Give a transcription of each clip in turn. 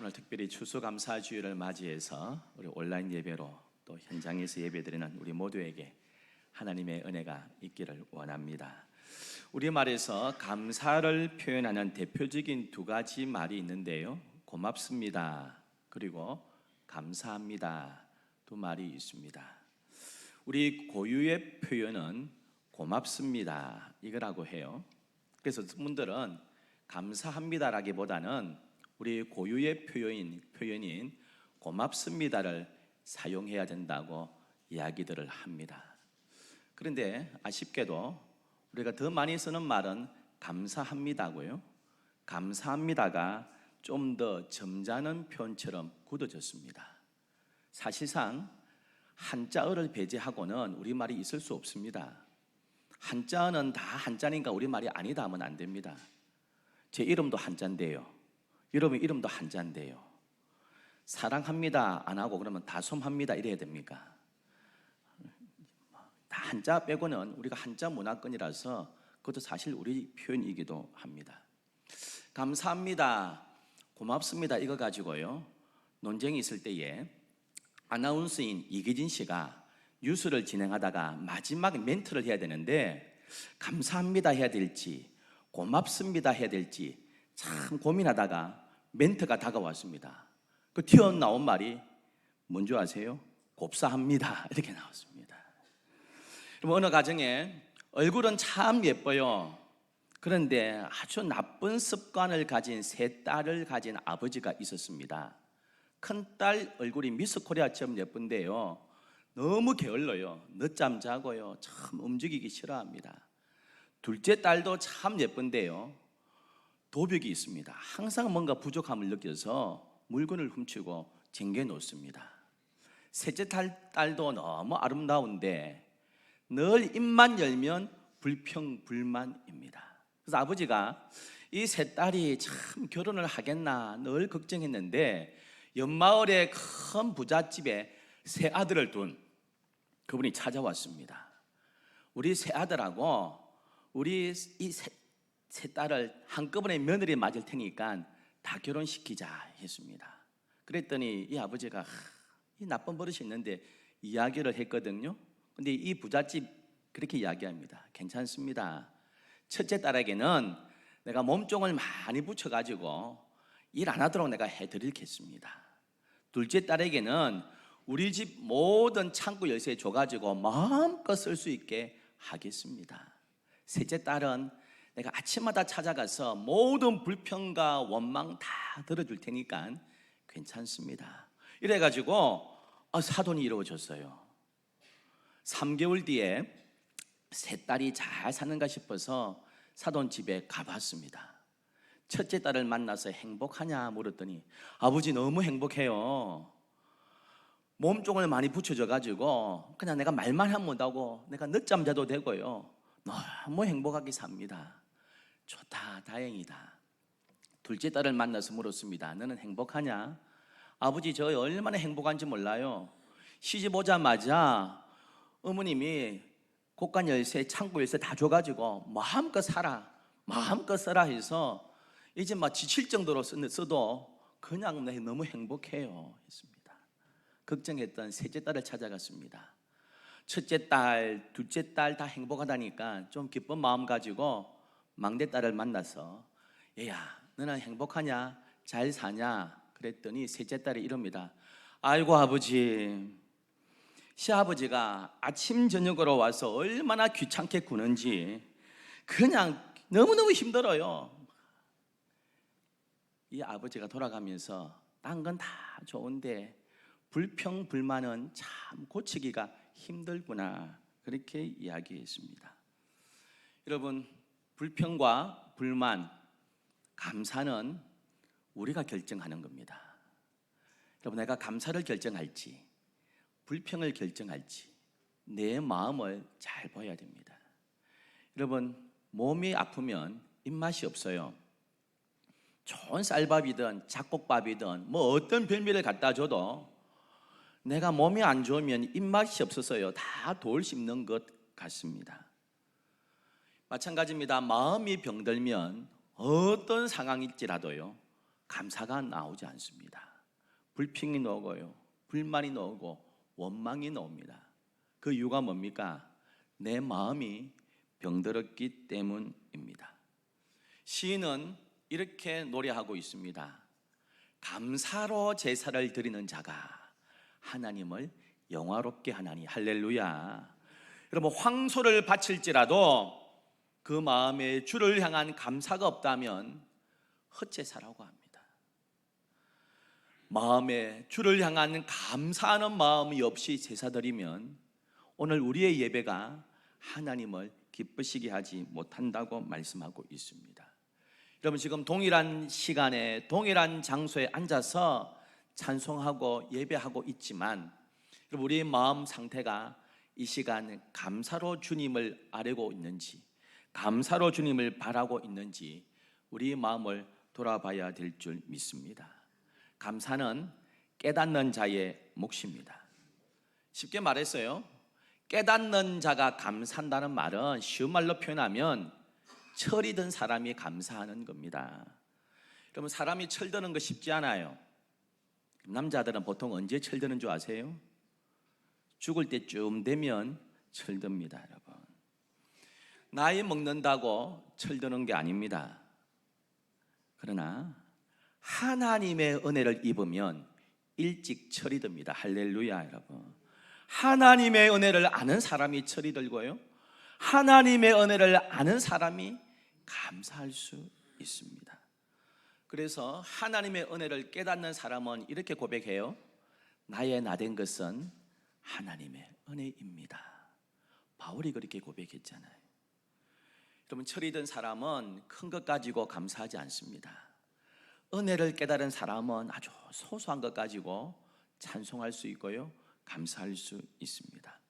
오늘 특별히 추수감사주일을 맞이해서 우리 온라인 예배로 또 현장에서 예배드리는 우리 모두에게 하나님의 은혜가 있기를 원합니다. 우리말에서 감사를 표현하는 대표적인 두 가지 말이 있는데요. 고맙습니다. 그리고 감사합니다. 두 말이 있습니다. 우리 고유의 표현은 고맙습니다. 이거라고 해요. 그래서 분들은 감사합니다라기보다는 우리 고유의 표현인 표현인 고맙습니다를 사용해야 된다고 이야기들을 합니다. 그런데 아쉽게도 우리가 더 많이 쓰는 말은 감사합니다고요. 감사합니다가 좀 더 점잖은 표현처럼 굳어졌습니다. 사실상 한자어를 배제하고는 우리말이 있을 수 없습니다. 한자어는 다 한자니까 우리말이 아니다 하면 안 됩니다. 제 이름도 한자인데요. 여러분 이름도 한자인데요. 사랑합니다 안 하고 그러면 다솜합니다 이래야 됩니까? 다 한자 빼고는 우리가 한자 문화권이라서 그것도 사실 우리 표현이기도 합니다. 감사합니다, 고맙습니다 이거 가지고요 논쟁이 있을 때에 아나운서인 이기진 씨가 뉴스를 진행하다가 마지막 멘트를 해야 되는데 감사합니다 해야 될지 고맙습니다 해야 될지 참 고민하다가 멘트가 다가왔습니다. 그 튀어나온 말이 뭔지 아세요? 곱사합니다 이렇게 나왔습니다. 그럼 어느 가정에 얼굴은 참 예뻐요. 그런데 아주 나쁜 습관을 가진 세 딸을 가진 아버지가 있었습니다. 큰 딸 얼굴이 미스 코리아처럼 예쁜데요. 너무 게을러요. 늦잠 자고요. 참 움직이기 싫어합니다. 둘째 딸도 참 예쁜데요. 도벽이 있습니다. 항상 뭔가 부족함을 느껴서 물건을 훔치고 쟁겨 놓습니다. 셋째 딸, 딸도 너무 아름다운데 늘 입만 열면 불평불만입니다. 그래서 아버지가 이 세 딸이 참 결혼을 하겠나 늘 걱정했는데 연마을의 큰 부잣집에 세 아들을 둔 그분이 찾아왔습니다. 우리 세 아들하고 우리 이 세 세 딸을 한꺼번에 며느리 맞을 테니까 다 결혼시키자 했습니다. 그랬더니 이 아버지가 하, 이 나쁜 버릇이 있는데 이야기를 했거든요. 근데 이 부잣집 그렇게 이야기합니다. 괜찮습니다. 첫째 딸에게는 내가 몸종을 많이 붙여가지고 일 안 하도록 내가 해드리겠습니다. 둘째 딸에게는 우리 집 모든 창고 열쇠 줘가지고 마음껏 쓸 수 있게 하겠습니다. 셋째 딸은 내가 아침마다 찾아가서 모든 불평과 원망 다 들어줄 테니까 괜찮습니다. 이래가지고 아, 사돈이 이루어졌어요. 3개월 뒤에 세 딸이 잘 사는가 싶어서 사돈 집에 가봤습니다. 첫째 딸을 만나서 행복하냐 물었더니 아버지 너무 행복해요. 몸종을 많이 붙여져 가지고 그냥 내가 말만 하면 못하고 내가 늦잠 자도 되고요. 너무 행복하게 삽니다. 좋다, 다행이다. 둘째 딸을 만나서 물었습니다. 너는 행복하냐? 아버지 저 얼마나 행복한지 몰라요. 시집 오자마자 어머님이 곳간 열쇠, 창고 열쇠 다 줘가지고 마음껏 살아, 마음껏 써라 해서 이제 막 지칠 정도로 쓰- 써도 그냥 내 너무 행복해요 했습니다. 걱정했던 셋째 딸을 찾아갔습니다. 첫째 딸, 둘째 딸 다 행복하다니까 좀 기쁜 마음 가지고 막내 딸을 만나서 얘야 너는 행복하냐? 잘 사냐? 그랬더니 셋째 딸이 이럽니다 아이고 아버지. 시아버지가 아침 저녁으로 와서 얼마나 귀찮게 구는지 그냥 너무너무 힘들어요. 이 아버지가 돌아가면서 딴 건 다 좋은데 불평 불만은 참 고치기가 힘들구나. 그렇게 이야기했습니다. 여러분 불평과 불만, 감사는 우리가 결정하는 겁니다. 여러분, 내가 감사를 결정할지, 불평을 결정할지, 내 마음을 잘 봐야 됩니다. 여러분, 몸이 아프면 입맛이 없어요. 좋은 쌀밥이든 잡곡밥이든 뭐 어떤 별미를 갖다 줘도 내가 몸이 안 좋으면 입맛이 없어서요. 다 돌 씹는 것 같습니다. 마찬가지입니다. 마음이 병들면 어떤 상황일지라도요. 감사가 나오지 않습니다. 불평이 나오고요. 불만이 나오고 원망이 나옵니다. 그 이유가 뭡니까? 내 마음이 병들었기 때문입니다. 시인은 이렇게 노래하고 있습니다. 감사로 제사를 드리는 자가 하나님을 영화롭게 하나니 할렐루야. 여러분 황소를 바칠지라도 그 마음에 주를 향한 감사가 없다면 헛제사라고 합니다. 마음에 주를 향한 감사하는 마음이 없이 제사 드리면 오늘 우리의 예배가 하나님을 기쁘시게 하지 못한다고 말씀하고 있습니다. 여러분 지금 동일한 시간에 동일한 장소에 앉아서 찬송하고 예배하고 있지만 우리의 마음 상태가 이 시간 감사로 주님을 아뢰고 있는지 감사로 주님을 바라고 있는지 우리 마음을 돌아봐야 될 줄 믿습니다. 감사는 깨닫는 자의 몫입니다. 쉽게 말했어요. 깨닫는 자가 감사한다는 말은 쉬운 말로 표현하면 철이 든 사람이 감사하는 겁니다. 여러분 사람이 철드는 거 쉽지 않아요. 남자들은 보통 언제 철드는 줄 아세요? 죽을 때쯤 되면 철듭니다, 여러분. 나이 먹는다고 철드는 게 아닙니다. 그러나 하나님의 은혜를 입으면 일찍 철이 듭니다. 할렐루야, 여러분. 하나님의 은혜를 아는 사람이 철이 들고요. 하나님의 은혜를 아는 사람이 감사할 수 있습니다. 그래서 하나님의 은혜를 깨닫는 사람은 이렇게 고백해요. 나의 나된 것은 하나님의 은혜입니다. 바울이 그렇게 고백했잖아요. 여러분 철이 든 사람은 큰 것 가지고 감사하지 않습니다. 은혜를 깨달은 사람은 아주 소소한 것 가지고 찬송할 수 있고요. 감사할 수 있습니다.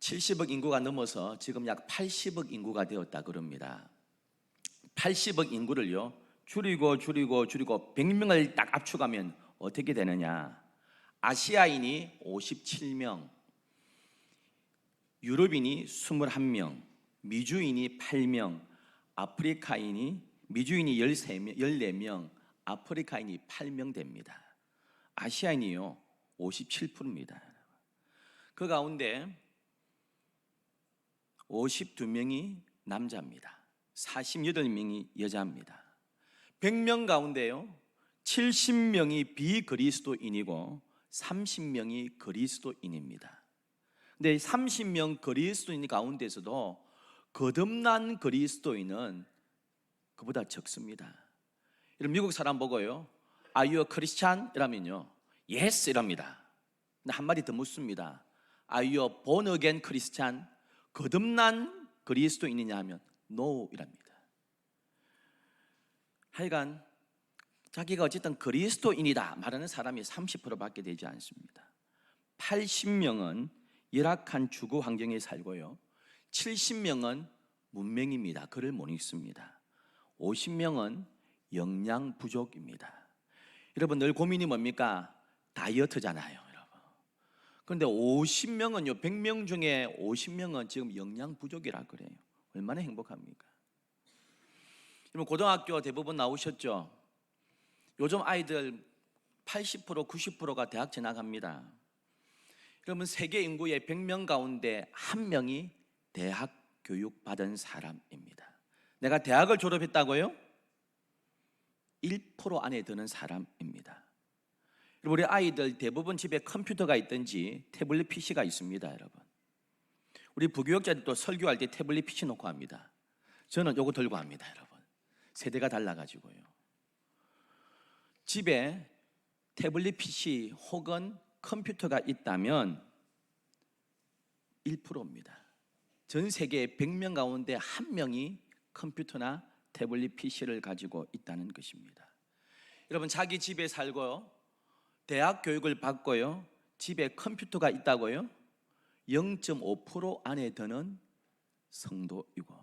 70억 인구가 넘어서 지금 약 80억 인구가 되었다 그럽니다. 80억 인구를요. 줄이고 줄이고 줄이고 100명을 딱 압축하면 어떻게 되느냐? 아시아인이 57명, 유럽인이 21명, 미주인이 8명, 아프리카인이 미주인이 13명, 14명, 아프리카인이 8명 됩니다. 아시아인이요. 57%입니다. 그 가운데 52명이 남자입니다. 48명이 여자입니다. 100명 가운데요. 70명이 비그리스도인이고 30명이 그리스도인입니다. 근데 30명 그리스도인 가운데서도 거듭난 그리스도인은 그보다 적습니다. 이런 미국 사람 보고요. Are you a Christian? 이라면요. Yes 이랍니다. 근데 한 마디 더 묻습니다. Are you a born again Christian? 거듭난 그리스도인이냐 하면 No 이랍니다. 하여간 자기가 어쨌든 그리스도인이다 말하는 사람이 30%밖에 되지 않습니다. 80명은 열악한 주거 환경에 살고요. 70명은 문맹입니다. 글을 못 읽습니다. 50명은 영양 부족입니다. 여러분 늘 고민이 뭡니까? 다이어트잖아요, 여러분. 그런데 50명은요, 100명 중에 50명은 지금 영양 부족이라 그래요. 얼마나 행복합니까? 여러분 고등학교 대부분 나오셨죠? 요즘 아이들 80% 90%가 대학 진학합니다. 그러면 세계 인구의 100명 가운데 한 명이 대학 교육 받은 사람입니다. 내가 대학을 졸업했다고요? 1% 안에 드는 사람입니다. 우리 아이들 대부분 집에 컴퓨터가 있든지 태블릿 PC가 있습니다, 여러분. 우리 부교육자들도 설교할 때 태블릿 PC 놓고 합니다. 저는 요거 들고 합니다, 여러분. 세대가 달라가지고요. 집에 태블릿 PC 혹은 컴퓨터가 있다면 1%입니다. 전 세계 100명 가운데 한 명이 컴퓨터나 태블릿 PC를 가지고 있다는 것입니다. 여러분 자기 집에 살고요. 대학 교육을 받고요. 집에 컴퓨터가 있다고요. 0.5% 안에 드는 성도이고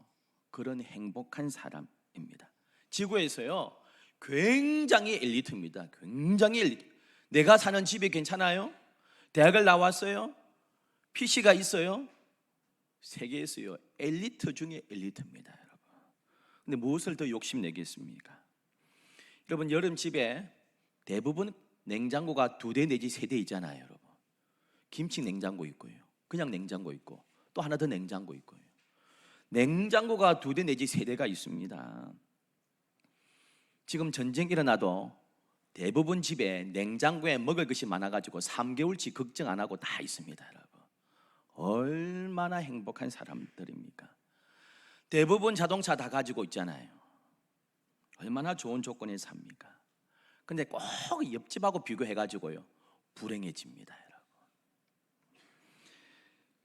그런 행복한 사람입니다. 지구에서요. 굉장히 엘리트입니다. 굉장히 엘리트. 내가 사는 집이 괜찮아요? 대학을 나왔어요? PC가 있어요? 세계에서요. 엘리트 중에 엘리트입니다, 여러분. 근데 무엇을 더 욕심내겠습니까? 여러분 여름 집에 대부분 냉장고가 두 대 내지 세 대 있잖아요, 여러분. 김치 냉장고 있고요. 그냥 냉장고 있고 또 하나 더 냉장고 있고요. 냉장고가 두 대 내지 세 대가 있습니다. 지금 전쟁 일어나도 대부분 집에 냉장고에 먹을 것이 많아가지고 3개월치 걱정 안 하고 다 있습니다, 여러분. 얼마나 행복한 사람들입니까? 대부분 자동차 다 가지고 있잖아요. 얼마나 좋은 조건에 삽니까? 근데 꼭 옆집하고 비교해가지고요, 불행해집니다, 여러분.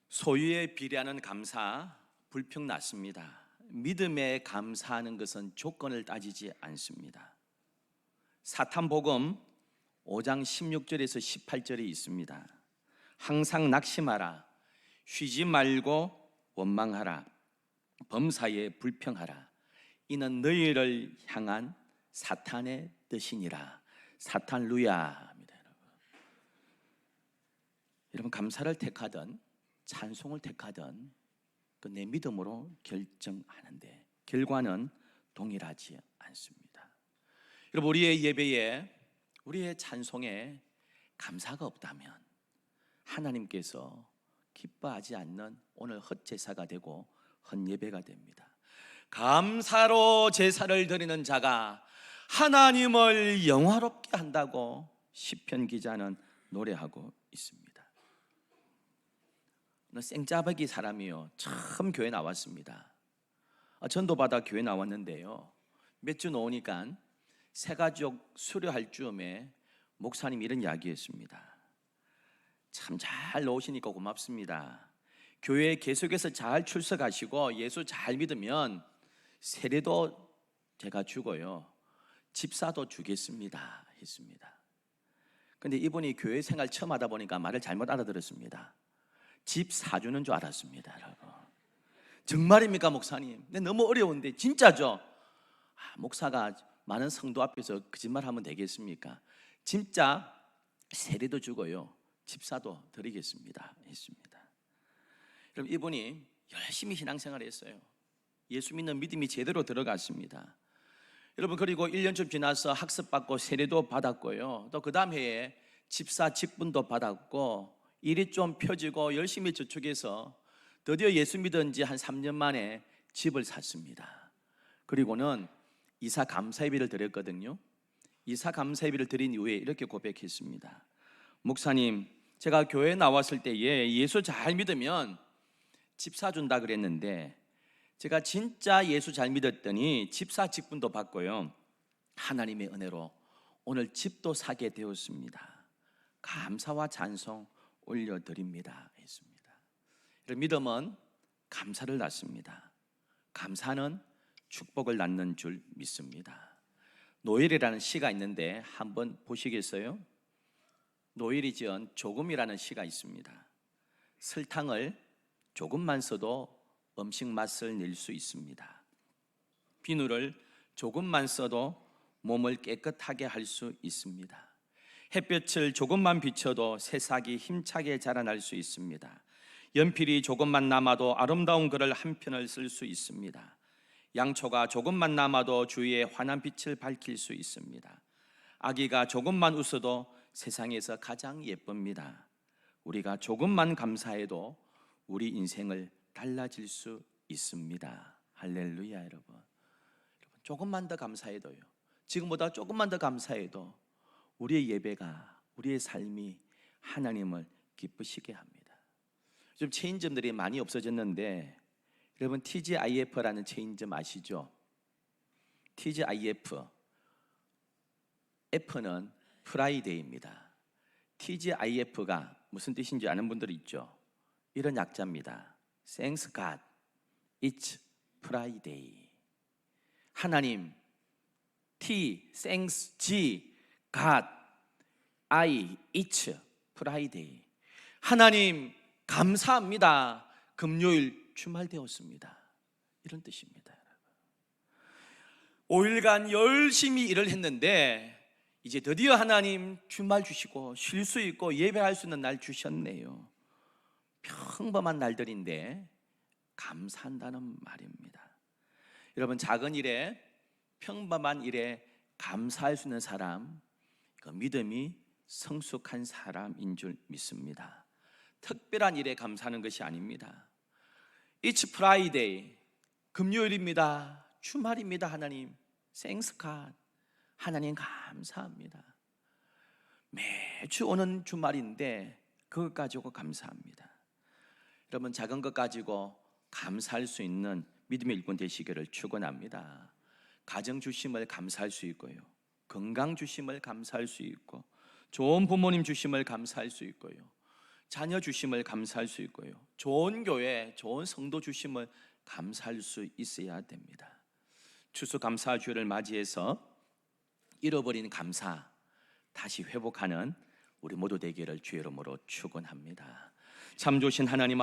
소유에 비례하는 감사, 불평 났습니다. 믿음에 감사하는 것은 조건을 따지지 않습니다. 사탄복음 5장 16절에서 18절에 있습니다. 항상 낙심하라. 쉬지 말고 원망하라. 범사에 불평하라. 이는 너희를 향한 사탄의 뜻이니라. 사탄 루야입니다, 여러분. 여러분 감사를 택하든 찬송을 택하든 그 내 믿음으로 결정하는데 결과는 동일하지 않습니다. 여러분 우리의 예배에 우리의 찬송에 감사가 없다면 하나님께서 기뻐하지 않는 오늘 헛제사가 되고 헛예배가 됩니다. 감사로 제사를 드리는 자가 하나님을 영화롭게 한다고 시편 기자는 노래하고 있습니다. 생짜배기 사람이요 처음 교회 나왔습니다. 아, 전도 받아 교회 나왔는데요. 몇주 노니까 새가족 수료할 즈음에 목사님 이런 이야기했습니다. 참잘 놓으시니까 고맙습니다. 교회에 계속해서 잘 출석하시고 예수 잘 믿으면 세례도 제가 주고요. 집사도 주겠습니다. 했습니다. 근데 이분이 교회 생활 처음 하다 보니까 말을 잘못 알아들었습니다. 집 사주는 줄 알았습니다, 여러분. 정말입니까, 목사님? 네, 너무 어려운데 진짜죠? 아, 목사가 많은 성도 앞에서 거짓말 하면 되겠습니까? 진짜 세례도 주고요, 집사도 드리겠습니다. 했습니다. 여러분 이분이 열심히 신앙생활을 했어요. 예수 믿는 믿음이 제대로 들어갔습니다. 여러분 그리고 1년쯤 지나서 학습받고 세례도 받았고요. 또 그 다음 해에 집사 직분도 받았고 일이 좀 펴지고 열심히 저축해서 드디어 예수 믿은 지 한 3년 만에 집을 샀습니다. 그리고는 이사 감사예비를 드렸거든요. 이사 감사예비를 드린 이후에 이렇게 고백했습니다. 목사님, 제가 교회 나왔을 때에 예수 잘 믿으면 집 사준다 그랬는데 제가 진짜 예수 잘 믿었더니 집사 직분도 받고요. 하나님의 은혜로 오늘 집도 사게 되었습니다. 감사와 찬송 올려드립니다. 했습니다. 이런 믿음은 감사를 낳습니다. 감사는 축복을 낳는 줄 믿습니다. 노엘이라는 시가 있는데 한번 보시겠어요? 노엘이 지은 조금이라는 시가 있습니다. 설탕을 조금만 써도 음식 맛을 낼 수 있습니다. 비누를 조금만 써도 몸을 깨끗하게 할 수 있습니다. 햇볕을 조금만 비춰도 새싹이 힘차게 자라날 수 있습니다. 연필이 조금만 남아도 아름다운 글을 한 편을 쓸 수 있습니다. 양초가 조금만 남아도 주위에 환한 빛을 밝힐 수 있습니다. 아기가 조금만 웃어도 세상에서 가장 예쁩니다. 우리가 조금만 감사해도 우리 인생을 달라질 수 있습니다. 할렐루야 여러분. 여러분 조금만 더 감사해도요. 지금보다 조금만 더 감사해도 우리의 예배가 우리의 삶이 하나님을 기쁘시게 합니다. 좀 체인점들이 많이 없어졌는데 여러분 TGIF라는 체인점 아시죠? TGIF F는 프라이데이입니다. TGIF가 무슨 뜻인지 아는 분들이 있죠? 이런 약자입니다. Thanks God, it's Friday. 하나님, T, Thanks G, God, I, it's Friday. 하나님, 감사합니다. 금요일 주말 되었습니다. 이런 뜻입니다. 5일간 열심히 일을 했는데 이제 드디어 하나님 주말 주시고 쉴 수 있고 예배할 수 있는 날 주셨네요. 평범한 날들인데 감사한다는 말입니다. 여러분 작은 일에 평범한 일에 감사할 수 있는 사람, 그 믿음이 성숙한 사람인 줄 믿습니다. 특별한 일에 감사하는 것이 아닙니다. It's Friday, 금요일입니다. 주말입니다, 하나님. 생스칸, 하나님 감사합니다. 매주 오는 주말인데 그것 가지고 감사합니다. 여러분 작은 것 가지고 감사할 수 있는 믿음의 일꾼 되시기를 축원합니다. 가정 주심을 감사할 수 있고요. 건강 주심을 감사할 수 있고 좋은 부모님 주심을 감사할 수 있고요. 자녀 주심을 감사할 수 있고요. 좋은 교회, 좋은 성도 주심을 감사할 수 있어야 됩니다. 추수 감사 주를 맞이해서 잃어버린 감사 다시 회복하는 우리 모두 되기를 주의 이름으로 축원합니다. 참 좋으신 하나님